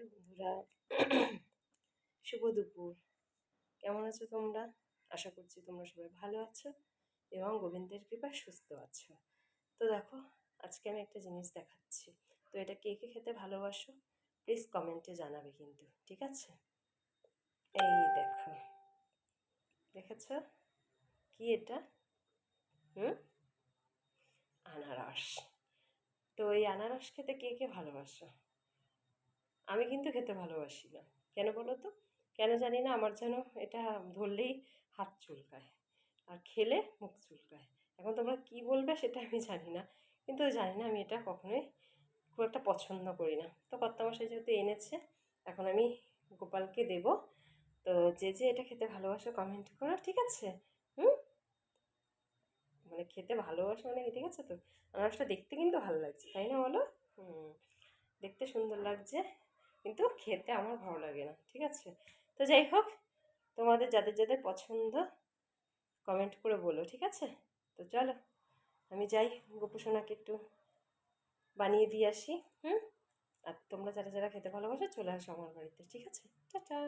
বন্ধুরা শুভ দুপুর। কেমন আছো তোমরা? আশা করছি তোমরা সবাই ভালো আছো এবং গোবিন্দের কৃপায় সুস্থ আছো। তো দেখো, আজকে আমি একটা জিনিস দেখাচ্ছি। তো এটা কে কে খেতে ভালোবাসো প্লিজ কমেন্টে জানাবে কিন্তু, ঠিক আছে? এই দেখো, দেখেছ? কি এটা? হুম? আনারস। তো এই আনারস খেতে কে কে ভালোবাসো? আমি কিন্তু খেতে ভালোবাসি না। কেন বলো তো কেন জানি না আমার যেন এটা ধরলেই হাত চুলকায় আর খেলে মুখ চুলকায়। এখন তোমরা কি বলবে সেটা আমি জানি না। কিন্তু জানি না আমি এটা কখনোই খুব একটা পছন্দ করি না। তো কর্তামশাই যেহেতু এনেছে, এখন আমি গোপালকে দেব। তো যে যে এটা খেতে ভালোবাসো কমেন্ট করো, ঠিক আছে? হুম? মানে খেতে ভালোবাসো মানে ঠিক আছে তো? আনারসটা দেখতে কিন্তু ভালো লাগছে, তাই না বলো? হুম, দেখতে সুন্দর লাগছে। কিন্তু খেতে আমার ভালো লাগে না, ঠিক আছে? তো যাই হোক, তোমাদের যাদের যাদের পছন্দ কমেন্ট করে বলো, ঠিক আছে? তো চলো, আমি যাই, গোপুসোনাকে একটু বানিয়ে দিয়ে আসি, হুম? আর তোমরা যারা যারা খেতে ভালোবাসো, চলে আসো আমার বাড়িতে, ঠিক আছে? টাটা!